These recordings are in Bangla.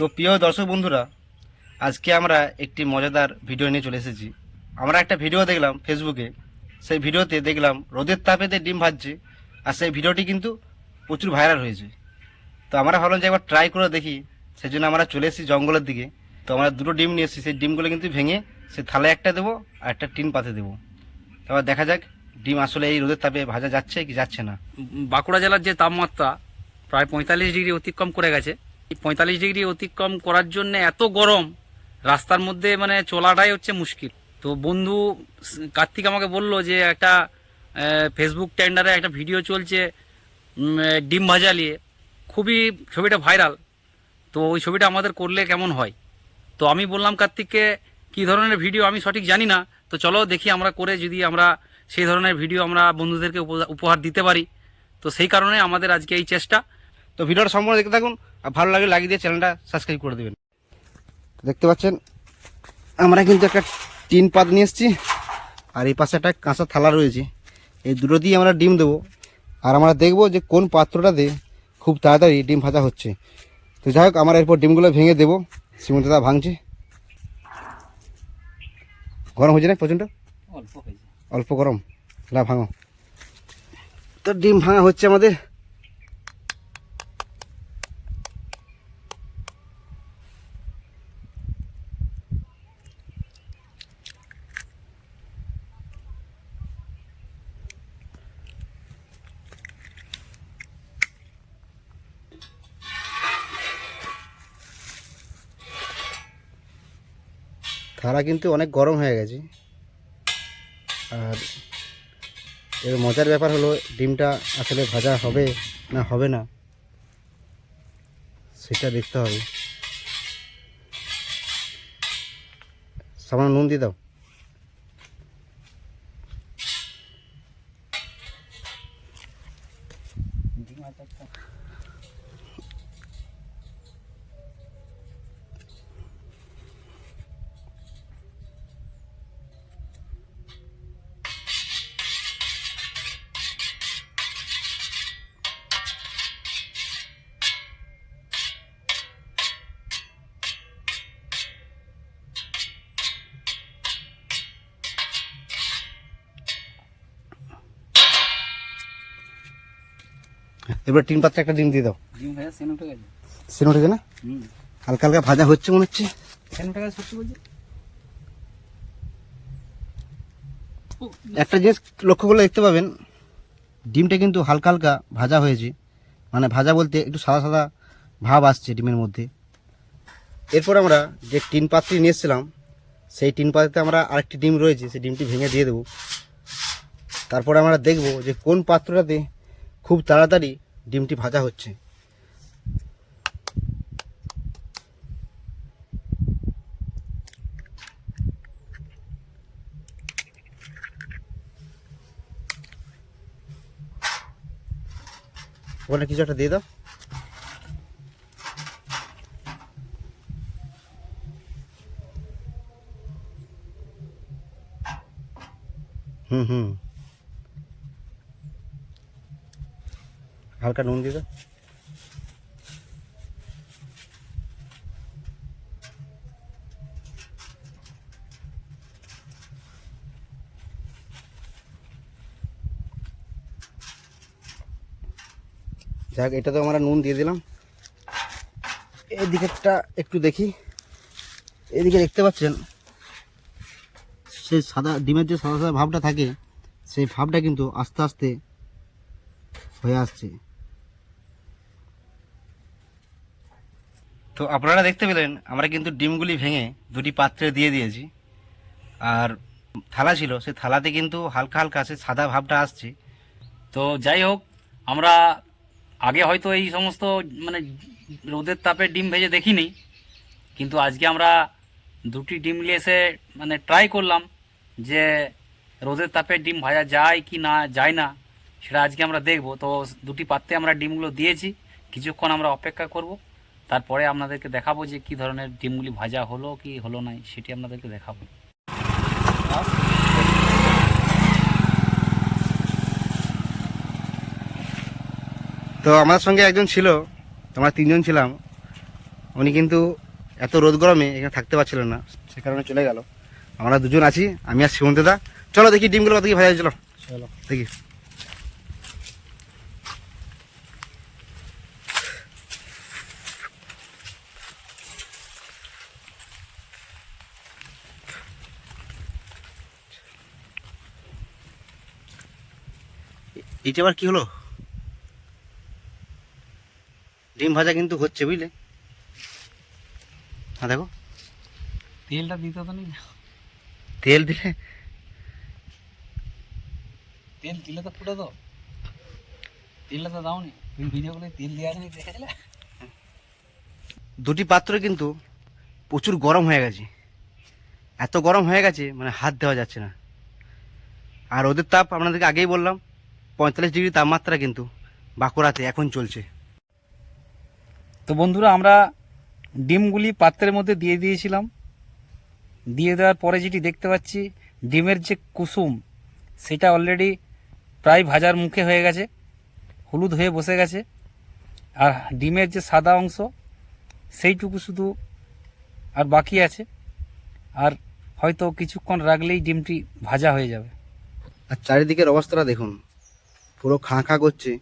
তো প্রিয় দর্শক বন্ধুরা, আজকে আমরা একটি মজাদার ভিডিও নিয়ে চলে এসেছি। আমরা একটা ভিডিও দেখলাম ফেসবুকে, সেই ভিডিওতে দেখলাম রোদের তাপেতে ডিম ভাজছে, আর সেই ভিডিওটি কিন্তু প্রচুর ভাইরাল হয়েছে। তো আমরা ভাবলাম যে একবার ট্রাই করে দেখি, সেই জন্য আমরা চলে এসেছি জঙ্গলের দিকে। তো আমরা দুটো ডিম নিয়ে এসেছি, সেই ডিমগুলো কিন্তু ভেঙে সে থালায় একটা দেবো আর একটা টিন পাতে দেবো। তারপর দেখা যাক ডিম আসলে এই রোদের তাপে ভাজা যাচ্ছে কি যাচ্ছে না। বাঁকুড়া জেলার যে তাপমাত্রা প্রায় পঁয়তাল্লিশ ডিগ্রি অতিক্রম করে গেছে পঁয়তাল্লিশ ডিগ্রি অতিক্রম করার জন্য এত গরম, রাস্তার মধ্যে মানে চলাটাই হচ্ছে মুশকিল। তো বন্ধু কার্তিক আমাকে বলল যে একটা ফেসবুক টেন্ডারে একটা ভিডিও চলছে ডিম ভাজা নিয়ে। খুবই ছবিটা ভাইরাল তো ওই ছবিটা আমাদের করলে কেমন হয়? তো আমি বললাম, কার্তিককে, কী ধরনের ভিডিও আমি সঠিক জানি না। তো চলো দেখি আমরা করে যদি আমরা সেই ধরনের ভিডিও আমরা বন্ধুদেরকে উপ- উপহার দিতে পারি। তো সেই কারণে আমাদের আজকে এই চেষ্টা। তো ভিডিওটা সম্পূর্ণ দেখতে থাকুন। আর ভালো লাগলে লাগিয়ে দিয়ে চ্যানেলটা সাবস্ক্রাইব করে দেবেন। দেখতে পাচ্ছেন? আমরা কিন্তু একটা টিন পাত নিয়ে এসেছি আর এই পাশে একটা কাঁচা থালা রয়েছে। এই দুটো দিয়ে আমরা ডিম দেবো। আর আমরা দেখব যে কোন পাত্রটা পাত্রটাতে খুব তাড়াতাড়ি ডিম ভাজা হচ্ছে। তো যাই হোক আমরা এরপর ডিমগুলো ভেঙে দেবো। শ্রীমন্তদা ভাঙছে। গরম হয়েছে না প্রচণ্ড? অল্প অল্প গরম। লা ভাঙো। তো ডিম ভাঙা হচ্ছে আমাদের। থালা কিন্তু অনেক গরম হয়ে গেছে। আর এর মজার ব্যাপার হলো, ডিমটা আসলে ভাজা হবে না হবে না, সেটা দেখতে হবে। সামান্য নুন দিয়ে দাও। এবার টিন পাত্রে একটা ডিম দিয়ে দাও। ডিম ভাজা সেন উঠে গেছে। সেন না? হালকা হালকা ভাজা হচ্ছে মনে হচ্ছে। সেন উঠে গেছে সত্যি বলছি একটা জিনিস লক্ষ্য করলে দেখতে পাবেন ডিমটা কিন্তু হালকা হালকা ভাজা হয়েছে। মানে ভাজা বলতে একটু সাদা সাদা ভাব আসছে ডিমের মধ্যে। এরপর আমরা যে টিন পাত্রটি নিয়ে এসেছিলাম সেই টিন পাত্রে আমরা আরেকটি ডিম রয়েছে সেই ডিমটি ভেঙে দিয়ে দেবো। তারপরে আমরা দেখব যে কোন পাত্রটাতে খুব তাড়াতাড়ি ডিমটি ভাজা হচ্ছে। ওখানে কিছু একটা দিয়ে দাও। হুম হুম। হালকা নুন দাও। যাক এটা তো আমরা নুন দিয়ে দিলাম। এদিকেরটা একটু দেখি। এদিকে দেখতে পাচ্ছেন, সেই সাদা, ডিমের যে সাদা সাদা ভাবটা থাকে, সেই ভাবটা কিন্তু আস্তে আস্তে হয়ে আসছে। তো আপনারা দেখতে পেলেন, আমরা কিন্তু ডিমগুলি ভেঙে দুটি পাত্রে দিয়ে দিয়েছি। আর থালা ছিল, সেই থালাতে কিন্তু হালকা হালকা সে সাদা ভাবটা আসছে। তো যাই হোক, আমরা আগে হয়তো এই সমস্ত মানে রোদের তাপে ডিম ভেজে দেখিনি, কিন্তু আজকে আমরা দুটি ডিম নিয়ে এসে মানে ট্রাই করলাম যে রোদের তাপে ডিম ভাজা যায় কি না, যায় না, সেটা আজকে আমরা দেখব। তো দুটি পাত্রে আমরা ডিমগুলো দিয়েছি, কিছুক্ষণ আমরা অপেক্ষা করব। তারপরে আপনাদেরকে দেখাবো যে কি ধরনের ডিমগুলি ভাজা হলো কি হলো না সেটি আপনাদেরকে দেখাবো। তো আমার সঙ্গে একজন ছিল আমরা তিনজন ছিলাম। উনি কিন্তু এত রোদ গরমে এখানে থাকতে পারছিলেন না সে কারণে চলে গেল। আমরা দুজন আছি আমি আর শিবন্তদা চলো দেখি ডিমগুলো কত কি ভাজা চলো চলো। দেখি। এইটা আবার কি হলো? ডিম ভাজা কিন্তু হচ্ছে বুঝলে? হ্যাঁ দেখো। তেলটা দিতে তো নেই। তেল দিলে? তেল দিলে তো ফুটে তো। তেলটা তো দাওনি। তুমি ভিডিও করে তেল দেওয়া নেই দেখেছিলে দুটি পাত্র কিন্তু প্রচুর গরম হয়ে গেছে। এত গরম হয়ে গেছে মানে হাত দেওয়া যাচ্ছে না। আর ওদের তাপ আপনাদেরকে আগেই বললাম পঁয়তাল্লিশ ডিগ্রি তাপমাত্রা কিন্তু বাঁকুড়াতে এখন চলছে। তো বন্ধুরা আমরা ডিমগুলি পাত্রের মধ্যে দিয়ে দিয়েছিলাম। দিয়ে দেওয়ার পরে যেটি দেখতে পাচ্ছি ডিমের যে কুসুম সেটা অলরেডি প্রায় ভাজার মুখে হয়ে গেছে হলুদ হয়ে বসে গেছে। আর ডিমের যে সাদা অংশ সেইটুকু শুধু আর বাকি আছে। আর হয়তো কিছুক্ষণ রাখলেই ডিমটি ভাজা হয়ে যাবে। আর চারিদিকের অবস্থাটা দেখুন। পুরো খাঁ খাঁ করছে।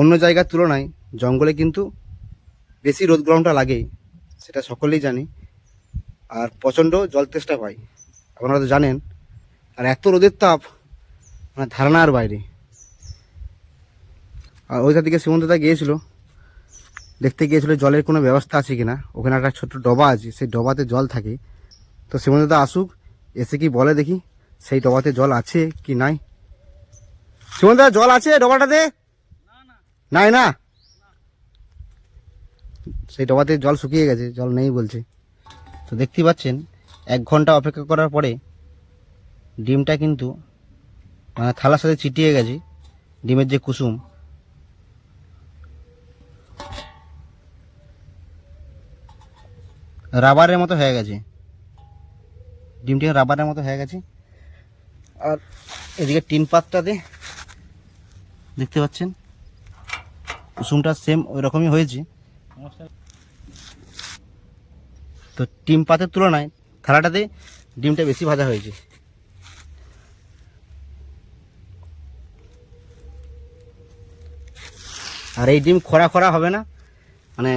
অন্য জায়গার তুলনায় জঙ্গলে কিন্তু বেশি রোদ গরমটা লাগে, সেটা সকলেই জানি। আর প্রচণ্ড জল তেষ্টা পাই আপনারা তো জানেন। আর এত রোদের তাপ মানে ধারণার বাইরে। আর ওইটার দিকে সীমন্তদা গিয়েছিল, দেখতে গিয়েছিল জলের কোনো ব্যবস্থা আছে কিনা। ওখানে একটা ছোট্ট ডবা আছে, সেই ডবাতে জল থাকে। তো সীমন্তদা আসুক, এসে কি বলে দেখি, সেই ডবাতে জল আছে কি নাই। সুমনদা জল আছে ডবাটাতে? নাই না? সেই ডবাতে জল শুকিয়ে গেছে, জল নেই বলছে। তো দেখতেই পাচ্ছেন, এক ঘণ্টা অপেক্ষা করার পরে ডিমটা কিন্তু মানে থালার সাথে চিটিয়ে গেছে, ডিমের যে কুসুম। রাবারের মতো হয়ে গেছে। ডিমটি রাবারের মতো হয়ে গেছে। আর এদিকে টিন পাতটাতে দেখতে পাচ্ছেন? কুসুমটা সেম ওই রকমই হয়েছে। তো ডিম পাতের তুলনায় থালাটাতে ডিমটা বেশি ভাজা হয়েছে। আর এই ডিম খরা খরা হবে না? মানে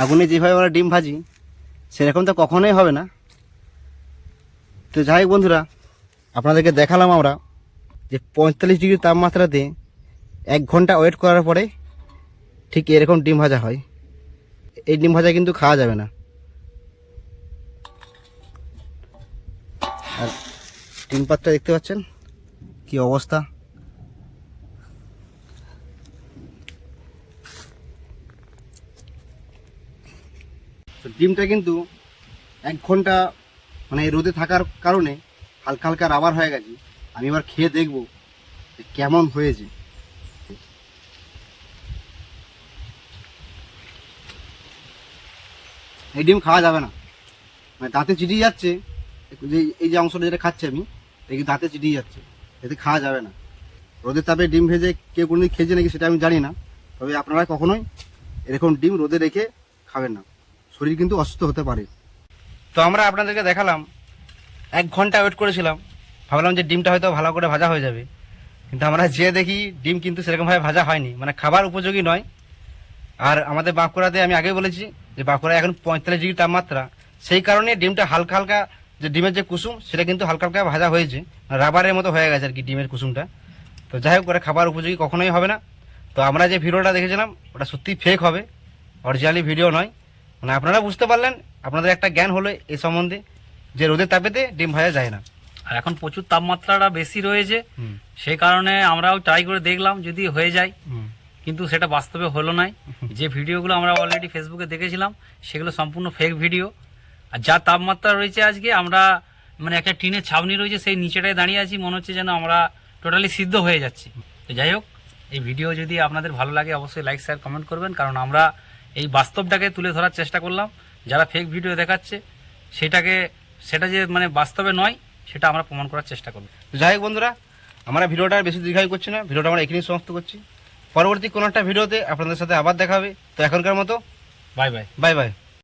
আগুনে যেভাবে আমরা ডিম ভাজি, সেরকম তো কখনোই হবে না। তো যাই বন্ধুরা, আপনাদেরকে দেখালাম আমরা যে পঁয়তাল্লিশ ডিগ্রি তাপমাত্রাতে এক ঘণ্টা ওয়েট করার পরে ঠিক এরকম ডিম ভাজা হয়। এই ডিম ভাজা কিন্তু খাওয়া যাবে না। আর ডিম পাতটা দেখতে পাচ্ছেন? কি অবস্থা? তো ডিমটা কিন্তু এক ঘণ্টা মানে রোদে থাকার কারণে হালকা হালকা রাবার হয়ে গেছে। আমি এবার খেয়ে দেখব কেমন হয়েছে। এই ডিম খাওয়া যাবে না। মানে দাঁতে চিটিয়ে যাচ্ছে, যে এই যে অংশটা যেটা খাচ্ছি আমি এই দাঁতে চিটিয়ে যাচ্ছে, এতে খাওয়া যাবে না। রোদের তাপে ডিম ভেজে কেউ কোনোদিন খেয়েছে নাকি সেটা আমি জানি না, তবে আপনারা কখনোই এরকম ডিম রোদে রেখে খাবেন না। শরীর কিন্তু অসুস্থ হতে পারে। তো আমরা আপনাদেরকে দেখালাম, এক ঘণ্টা ওয়েট করেছিলাম, ভাবলাম যে ডিমটা হয়তো ভালো করে ভাজা হয়ে যাবে। কিন্তু আমরা যে দেখি ডিম কিন্তু সেরকমভাবে ভাজা হয়নি মানে খাবার উপযোগী নয়। আর আমাদের বাঁকুড়াতে আমি আগে বলেছি যে বাঁকুড়ায় এখন পঁয়তাল্লিশ ডিগ্রি তাপমাত্রা সেই কারণে ডিমটা হালকা হালকা যে ডিমের যে কুসুম সেটা কিন্তু হালকা হালকা ভাজা হয়েছে। রাবারের মতো হয়ে গেছে আর কি ডিমের কুসুমটা। তো যাই হোক করে খাবার উপযোগী কখনোই হবে না। তো আমরা যে ভিডিওটা দেখেছিলাম ওটা সত্যিই ফেক হবে। অরিজিনালি ভিডিও নয়। মানে আপনারা বুঝতে পারলেন আপনাদের একটা জ্ঞান হলো এই সম্বন্ধে যে রোদের তাপেতে ডিম ভাজা যায় না। আর এখন প্রচুর তাপমাত্রাটা বেশি রয়েছে। সেই কারণে আমরাও ট্রাই করে দেখলাম যদি হয়ে যায়। কিন্তু সেটা বাস্তবে হলো নাই। যে ভিডিওগুলো আমরা অলরেডি ফেসবুকে দেখেছিলাম, সেগুলো সম্পূর্ণ ফেক ভিডিও আর যা তাপমাত্রা রয়েছে আজকে, আমরা মানে একটা টিনের ছাউনি রয়েছে, সেই নিচেটায় দাঁড়িয়ে আছি, মনে হচ্ছে যেন আমরা টোটালি সিদ্ধ হয়ে যাচ্ছি। তো যাই হোক, এই ভিডিও যদি আপনাদের ভালো লাগে, অবশ্যই লাইক শেয়ার কমেন্ট করবেন, কারণ আমরা এই বাস্তবটাকে তুলে ধরার চেষ্টা করলাম। যারা ফেক ভিডিও দেখাচ্ছে, সেটাকে, সেটা যে মানে বাস্তবে নয়, সেটা আমরা প্রমাণ করার চেষ্টা করব। যাই হোক বন্ধুরা, আমরা ভিডিওটা বেশি দীর্ঘায়ু করছি না, ভিডিওটা আমরা এখানেই সমাপ্ত করছি। পরবর্তী কোনো একটা ভিডিওতে আপনাদের সাথে আবার দেখা হবে। তো এখনকার মতো বাই বাই। Bye bye.